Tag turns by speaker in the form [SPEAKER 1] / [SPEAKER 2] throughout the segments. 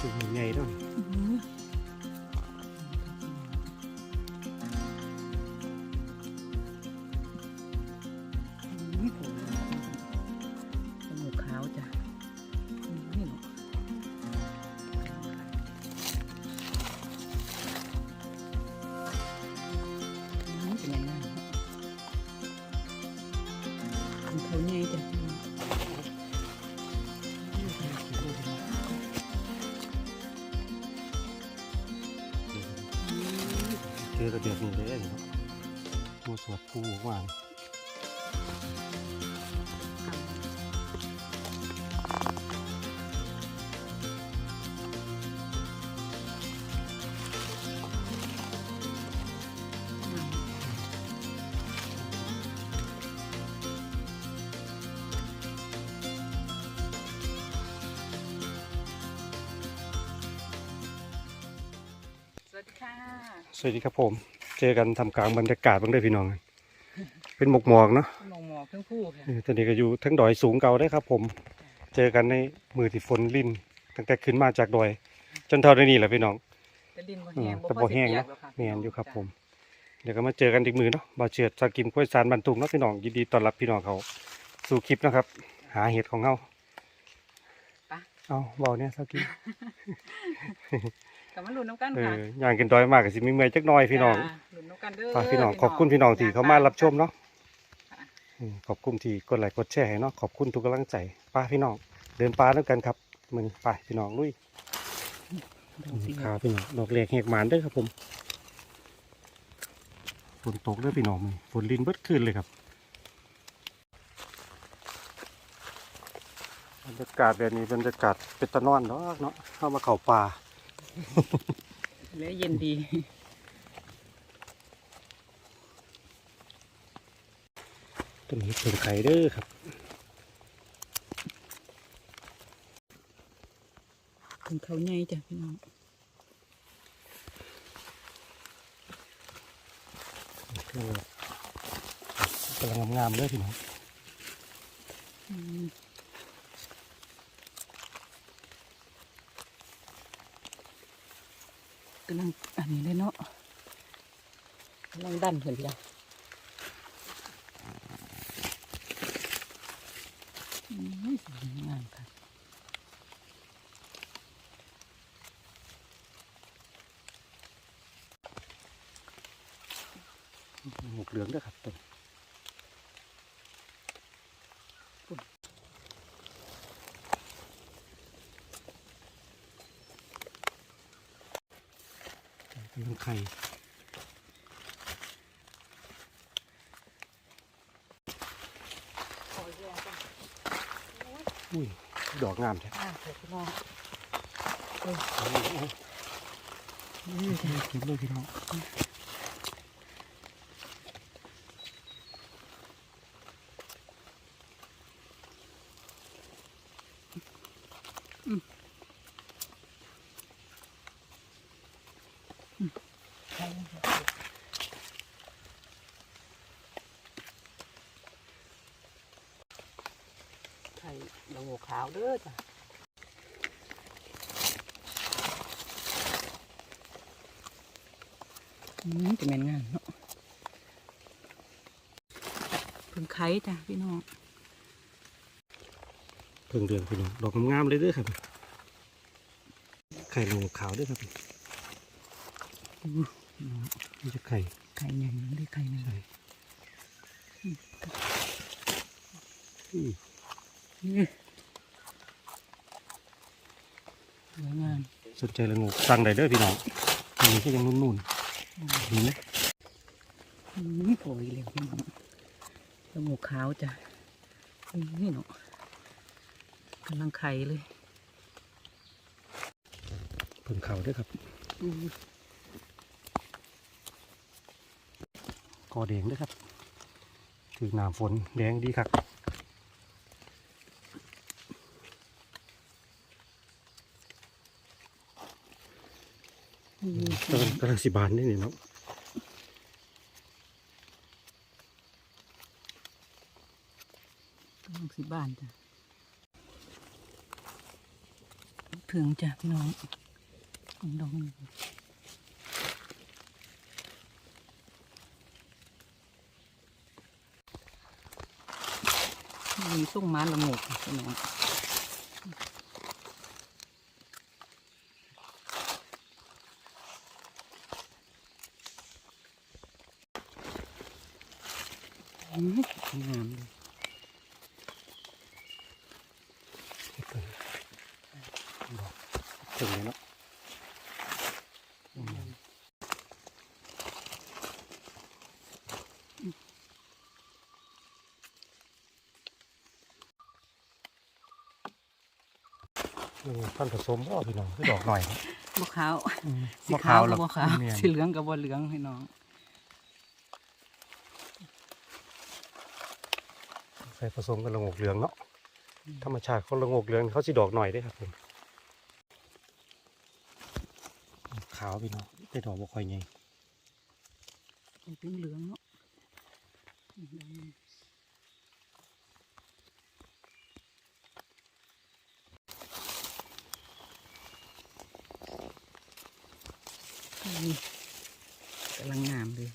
[SPEAKER 1] จุ่มใหญ่ด้วย
[SPEAKER 2] ปู
[SPEAKER 1] ออกมา
[SPEAKER 2] สวัสดีค่ะ
[SPEAKER 1] สวัสดีครับผม เจอกันทำกลางบรรยากาศบ้างได้อพี่น้อง เป็นหมกหมอกเนาะ
[SPEAKER 2] หมองหมอกทั้งคู่ค่ะ
[SPEAKER 1] เออตอนนี้ก็อยู่ทั้งดอยสูงเก่าได้อครับ ผม เจอกันในมือที่ฝนลิ่นตั้งแต่ขึ้นมาจากดอย จนเท่านี้แหละพี่น้อง
[SPEAKER 2] แต่ดินบ่
[SPEAKER 1] อื
[SPEAKER 2] แห้
[SPEAKER 1] ม
[SPEAKER 2] ง
[SPEAKER 1] แต่บ่แห้งเนาะแม่นอยู่ครับ ผม เดี๋ยวก็มาเจอกันอีกมือเนาะบ่าวเฉียดสกิมกล้วยสารบรรทุกเนาะพี่น้องยินดีต้อนรับพี่น้องเขาสู่คลิปเนาะครับ หาเห็ดของเขาเอาเบาเนี่ยสกิม
[SPEAKER 2] กลับมาลุ้นน้ำกัน
[SPEAKER 1] เอ
[SPEAKER 2] ค่ะ
[SPEAKER 1] อย่างกินดอยมากก็สิมีเมื่อยจักหน่อยพี่น้อง
[SPEAKER 2] จ้าลุ้นน้ำกันเด้อ
[SPEAKER 1] ฝากพี่น้องขอบคุณพี่น้องที่เขามารับชมเนาะ
[SPEAKER 2] ค่ะ
[SPEAKER 1] อืม ขอบคุณที่กดไลค์กดแชร์ให้เนาะขอบคุณทุกกำลังใจป้าพี่น้อง เดินป่าด้วยกันครับมือไปพี่น้องลุย
[SPEAKER 2] ดอกสี
[SPEAKER 1] ขาพี่น้องดอกเล็กแหกหมานเด้อครับผมฝนตกเด้อพี่น้องมือฝนลินเบิดคืนเลยครับบรรยากาศแบบนี้บรรยากาศเป็นตะนอนเนาะเนาะเข้ามาเข่าป่า
[SPEAKER 2] แล้วเย็นดี
[SPEAKER 1] ต้นนี้เป็นไข่เด้อครับ
[SPEAKER 2] ถึงเขาใหญ่จ้ะพี่น้อง
[SPEAKER 1] กำลังงามๆเลยพี่น้อง
[SPEAKER 2] อืมกำลังอันนี้เลยเนาะกำลังดันเห็นจ้ะอืมสวยงามค่ะ
[SPEAKER 1] หมวกเหลืองด้วยครับต้นเป็นไข่ อุ้ยดอกงามแท้
[SPEAKER 2] อ่าเดี๋ยวพี่น้อง
[SPEAKER 1] เอาเอาเอาเก็บเลยพี่น้อง
[SPEAKER 2] ไข่ดอกบัวขาวเด้อจ้ะอืม จะเป็นงานเนาะเพิ่งไข่จ้ะพี่น้อง
[SPEAKER 1] เพิ่งเดือนพี่น้องดอกงามๆเลยเด้อครับ ไข่ลงขาวเด้วยครับ
[SPEAKER 2] อืม
[SPEAKER 1] นี่จะไข่
[SPEAKER 2] ไข่ใหญ่นั่นได้ไข่หนึ่ง
[SPEAKER 1] ไข่อุ้ย
[SPEAKER 2] นี่สวยงาม
[SPEAKER 1] สนใจละงูสั่งได้เด้อพี่น้องอันนี้ก็ยังนุ่นๆ เห็นไหม
[SPEAKER 2] อืมโผล่อีกแล้วพี่น้องดอกบัวขาวจ้ะอืมนี่เนาะกำลังไข่เลย
[SPEAKER 1] เพิ่งเขาเด้วยครับ
[SPEAKER 2] อืม
[SPEAKER 1] กอแดงเด้วยครับถือหนามฝนแดงดีครับ
[SPEAKER 2] อืม
[SPEAKER 1] กำลังกำลังสิบานนี่นี่เนาะ
[SPEAKER 2] กำลังสิบานจ้ะถึงจ้ะพี่น้องดองมีส่งมาละงกพี่น้องอืมงามเลย
[SPEAKER 1] ถึงเลยเนาะ นี่ท่านผสมบ่พี่น้องคือดอกหน่อยครับ
[SPEAKER 2] บัวขาว
[SPEAKER 1] อืม
[SPEAKER 2] สีขาวกับ
[SPEAKER 1] แล้ว
[SPEAKER 2] บัวขาว
[SPEAKER 1] แม่น
[SPEAKER 2] สีเหลืองกับบัวเหลืองให้น้อง
[SPEAKER 1] ใส่ผสมกับละโงกเหลืองเนาะธรรมชาติคนละโงกเหลืองเขาสิดอกหน่อยเด้ครับผมขาวพี่น้องได้ดอกบ่ค่อยใหญ่
[SPEAKER 2] เป็นเหลืองเนาะ นี่กำลังงามเลย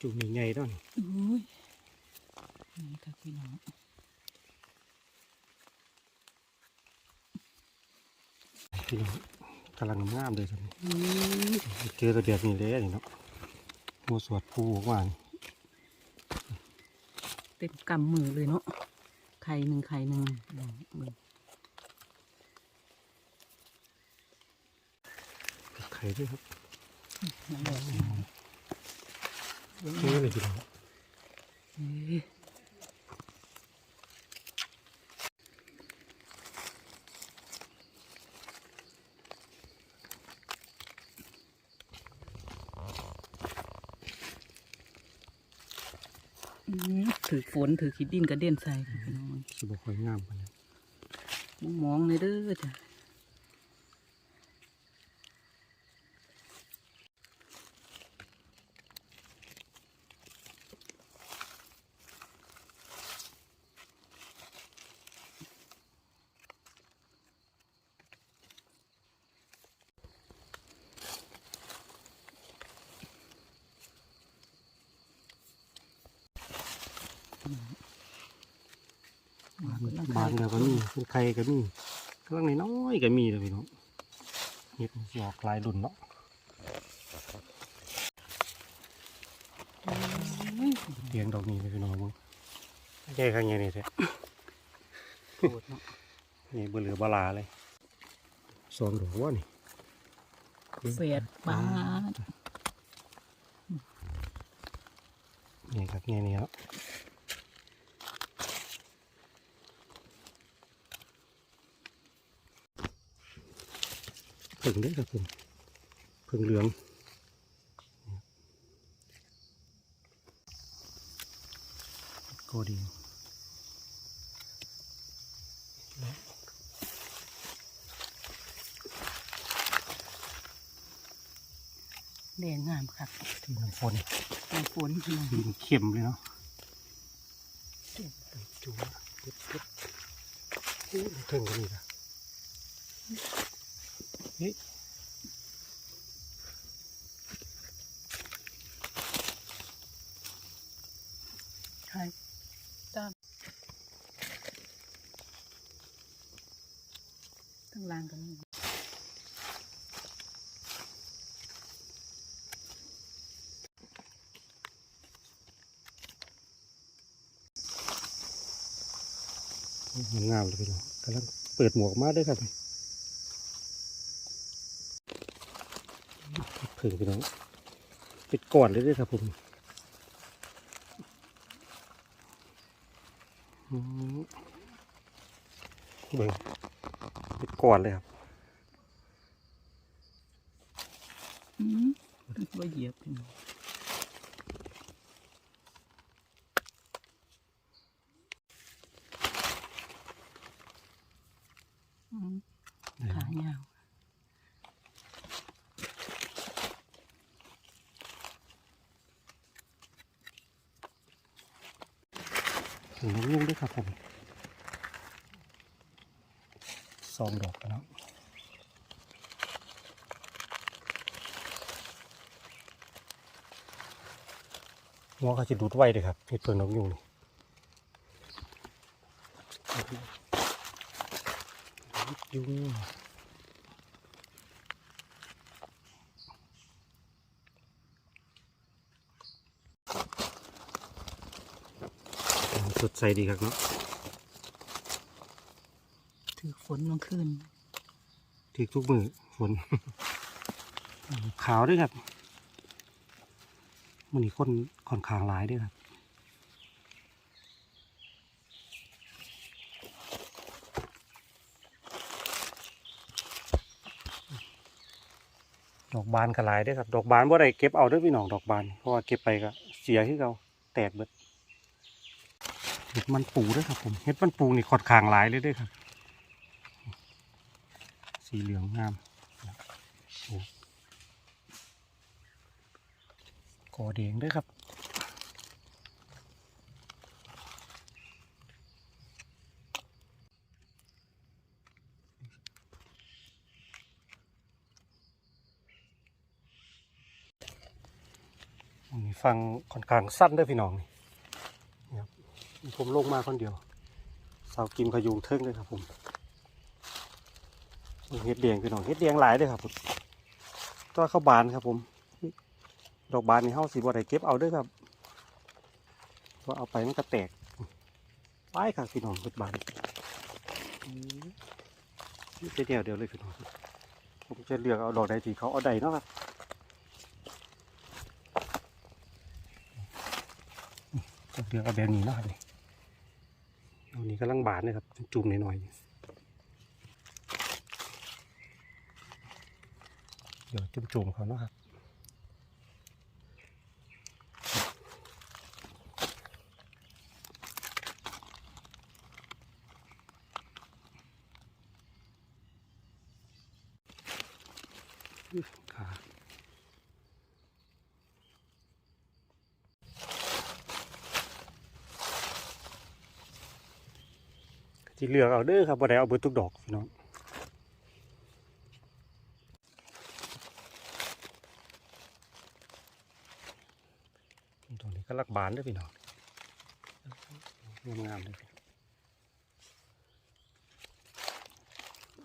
[SPEAKER 1] จุ่มใหญ่ๆเนาะนี่
[SPEAKER 2] อุ้ยนี่ค่ะพี่น้อง
[SPEAKER 1] พี่น้องกำลังงามเลยตอนนี้
[SPEAKER 2] อุ้ย
[SPEAKER 1] เจอระเบียบนี่เลยอันนี้เนาะมัวสวดผูออกมานี่
[SPEAKER 2] เต็มกำมือเลยเนาะไข่หนึ่งไข่หนึ่งอืมมือ
[SPEAKER 1] ไข่ด้วยครับ
[SPEAKER 2] นั่นแหละ
[SPEAKER 1] นี่เลยพี่น้อง
[SPEAKER 2] เอ้ยอืมถือ ฝนถือขีดดินกระเด็นใส่ค่ะพี่น้อง
[SPEAKER 1] สิบ่ค่อยงามปานนั้น
[SPEAKER 2] มองๆเลยเด้อจ้ะ
[SPEAKER 1] บานบานแล้วก็มีเป็นไข่ก็มีกำลังน้อยก็มีเลยพี่น้องเห็ดมันสิอกลายรุ่นเนาะเตียงดอกนี้เลยพี่น้องมึงใหญ่ข้างใหญ่นี่แท้
[SPEAKER 2] โกรธเนาะ
[SPEAKER 1] นี่บ่เหลือบลาเลยสองดอกว่านี่
[SPEAKER 2] เฟดบาท
[SPEAKER 1] นี่ครับนี่นี่ครับ ผึ่งเด้อครับผมผึ่งเหลืองโกดี
[SPEAKER 2] แดงงามค่ะ
[SPEAKER 1] ที่น้ำฝน
[SPEAKER 2] แต่ฝนพี่น้อง
[SPEAKER 1] สีเข้มเลยเนาะจุ๊บจุ๊บจุ๊บอู้ถึงกันนี่ละเฮ้ย
[SPEAKER 2] ใช่จ้าทั้งล่างกันนี่
[SPEAKER 1] มันงามเลยพี่น้องกำลังเปิดหมวกมาด้วยครับ ผึ่งพี่น้องเป็นก่อนเลยด้วยครับผมเบิ่งเป็นก่อนเลยครับ
[SPEAKER 2] อืมว่เหยียบพี่น้องอืมขายาว
[SPEAKER 1] ถึงนกยุ่งด้วยครับผมสองดอกนะหัวเขาจะดูดไว้เลยครับเห็ดเพิงนกยุงนี่ยุง สดใสดีครับเนาะ
[SPEAKER 2] ถือฝนลงขึ้น
[SPEAKER 1] ทีทุกมือฝน ขาวด้วยครับมันนี่คนค่อนข้างหลายด้วยครับดอกบานก็หลายเด้วยครับ ดอกบานบ่ได้เก็บเอาเด้วยพี่น้องดอกบาน เพราะว่าเก็บไปก็เสียที่เราแตกเบิด เห็ดมันปูด้วยครับผมเห็ดมันปูนี่ค่อนข้างหลายเลยด้วยครับ สีเหลืองงามโอ้กอแดงด้วยครับนี่ฟังค่อนข้างสั้นด้วยพี่น้องนี่ ผมลงมาคนเดียว สาวกิมขยุงเทิงเลยครับผมเฮ็ดแดงพี่น้องเฮ็ดแดงหลายเลยครับผมตัวเข้าวบานครับผม ดอกบานนี่เฮาสิบ่ได้เก็บเอาด้วยครับว่าเอาไปมันก็แตกไปครับพี่น้องเฮ็ดบานนี่เป็นเดียวเดียวเลยพี่น้องผมจะเลือกเอาดอกใดที่เขาเอาใดเนาะครับเลือกเอาแบบนี้เนาะครับ อันี้กำลังบานเลยครับ จุ่มหน่อยๆเดี๋ยวจุ่มๆเขาเนาะครับ ที่เลือกเอาเด้อครับบ่ได้เอาเบิดทุกดอกพี่น้องตรงนี้ก็ลักบานด้อพี่น้องงามๆเลย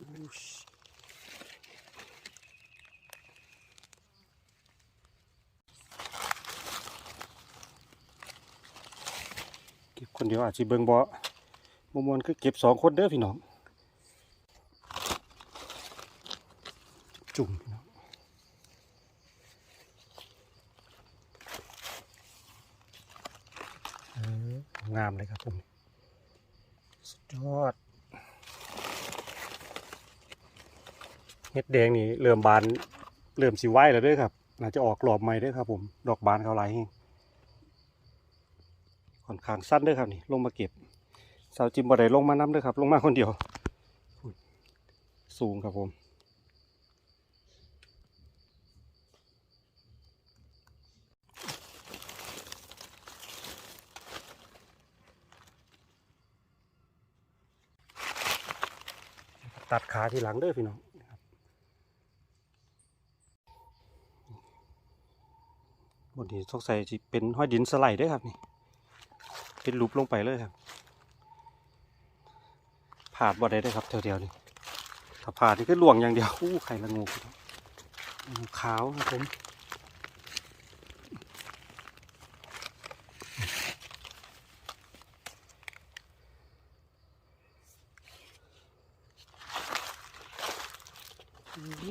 [SPEAKER 1] อุ๊ยเก็บคนเดียวอาจจะเบิ่งบ่ มมวนคือเก็บสองคนเด้อพี่น้อง จุ่มพี่น้องงามเลยครับผมสุดยอดเห็ดแดงนี่เริ่มบานเริ่มสิไหวแล้วด้วยครับน่าจะออกกรอบใหม่ด้วยครับผม ดอกบานเขาไหลค่อนข้างสั้นด้วยครับนี่ ลงมาเก็บ สาวจิมบ่ได้ลงมาน้ำเด้วยครับ ลงมาคนเดียวอุ๊ยสูงครับผมตัดขาทีหลังเด้อพี่น้องนะครับบนนี้สงสัยจะเป็นห้อยดินสไลด์เด้วยครับนี่ เป็นรูปลงไปเลยครับ ผ่าดบ่ได้ได้ครับเดียวนี่ถ้าผ่าดนี่ก็หลวงอย่างเดียวอู้ไข่ละงูครับงูขาวครับผม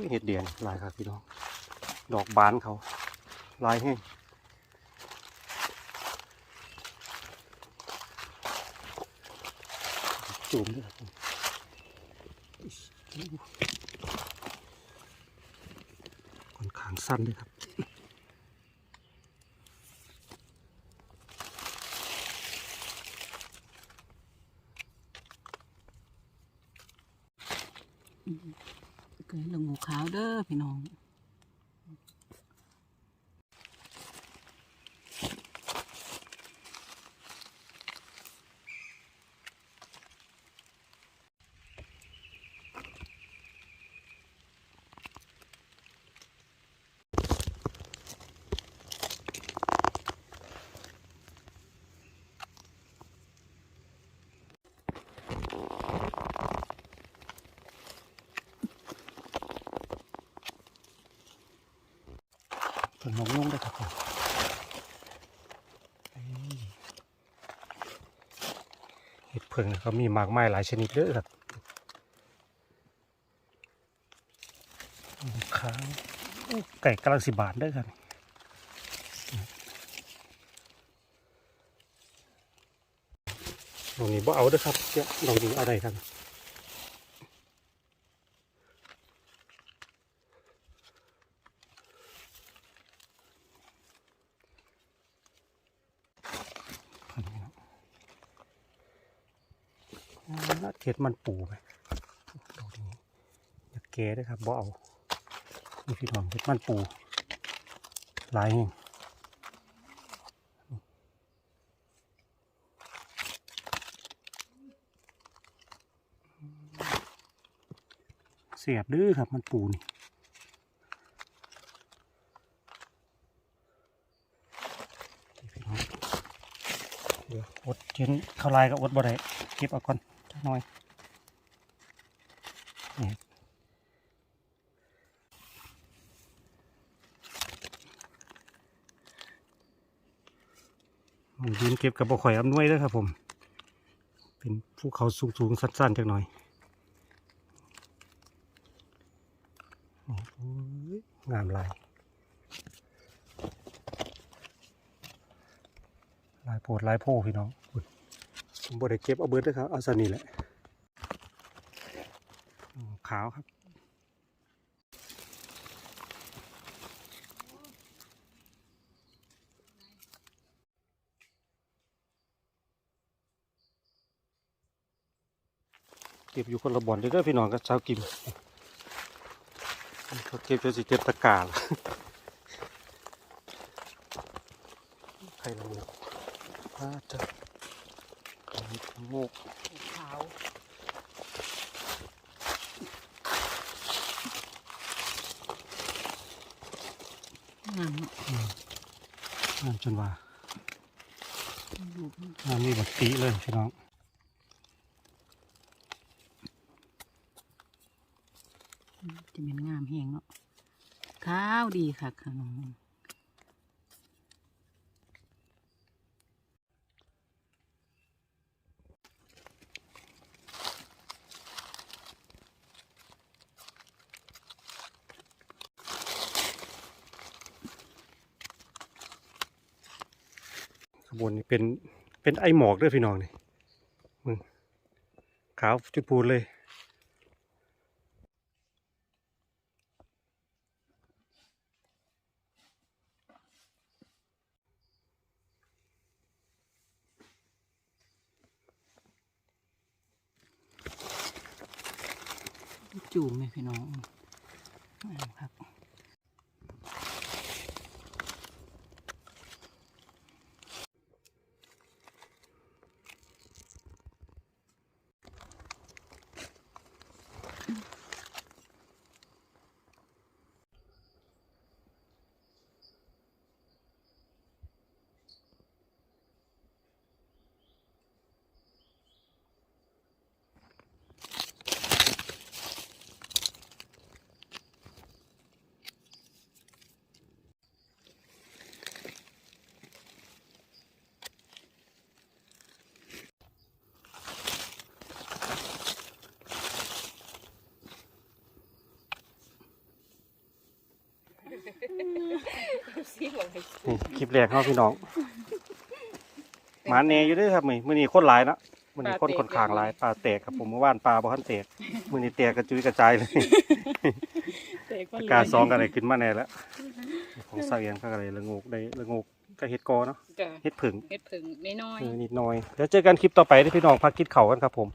[SPEAKER 1] เห็ดเดียนลายครับพี่น้อง ดอกบานเขา ลายแห้งจูมด้วยครับผม ค่อนข้างสั้นด้วยครับ
[SPEAKER 2] เกิดลงหูขาวเด้อพี่น้อง
[SPEAKER 1] นกนุ่งด้ครับผมเห็ดเพิงเขามีมากมายหลายชนิดเลยครับค้างไก่กำลังสิบาทเด้วยครับตรงนี้บ่เอาด้วยครับเดี๋ยวลองดูเอาได้ครับ อันนี้เนาะ็ดมันปูไหมดูดิอยากแก่ด้วยครับบ่เอานี่พี่น้องเห็ดมันปูหลายแห่งเสียบดื้อครับมันปูนี่องเดี๋ยวอดเจนเข้าลายก็อดบ่ได้เก็บเอาก่อน หน่อยนี่ผมยืนเก็บกับบ่ข่อยอำนวยด้วยครับผม เป็นภูเขาสูงๆสั้นๆจักหน่อยโอ้ยงามลายลายโพดลายโพพี่น้องผมบได้เก็บเอาเบิร์ดเลยครับเอาสนี่แหละ ขาวครับ เก็บอยู่คนละบ่อนเด้อพี่น้องกับชาวกิมเขาเก็บจนสิเก็บตะกาลใครละโมกอ่าจะละโมก
[SPEAKER 2] ขาว งามเนาะ
[SPEAKER 1] งามจนว่า
[SPEAKER 2] ลูกมัน
[SPEAKER 1] งามมีบักตีเลยพี่น้อง
[SPEAKER 2] จะเป็นงามแห้งเนาะขาวดีค่ะค่ะ น้อง
[SPEAKER 1] ขบวนนี้เป็นเป็นไอหมอกด้วยพี่น้องนี่มึงขาวจุดพูนเลย
[SPEAKER 2] จูมไหมพี่น้อง
[SPEAKER 1] นี่คลิปแรกเขาพี่น้องหมาเนอยู่เด้วยครับมือมือนี้คนหลายเนาะมือนี้คนคนขางหลายปลาแตกครับผมเมื่อวานปลาบ่ทันแตกมือนี้แตกกระจุยกระจายเลยอากาศซองกันเลยขึ้นมาแน่แล้วของเสาเอียงก็อะไรละโงกได้ละโงกก็เฮ็ดกอเนาะ
[SPEAKER 2] จ้ะ
[SPEAKER 1] เฮ็ดผึ่ง
[SPEAKER 2] เฮ็ดผึ่งน้อย
[SPEAKER 1] เออนิดหน่อยเดี๋ยวเจอกันคลิปต่อไปที่พี่น้องพักกินเขาวกันครับผม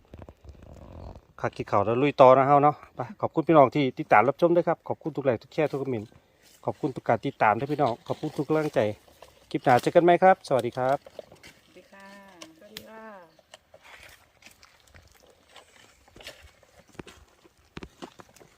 [SPEAKER 1] พักกินเขาวแล้วลุยต่อนะเฮาเนาะไปขอบคุณพี่น้องที่ติดตามรับชมด้วยครับ ขอบคุณทุกไลค์ทุกแชร์ทุกคอมเมนต์ ขอบคุณทุกการติดตามท่านพี่น้องขอบคุณทุกกำลังใจคลิปหน้าเจอกันไหมครับ สวัสดีครับ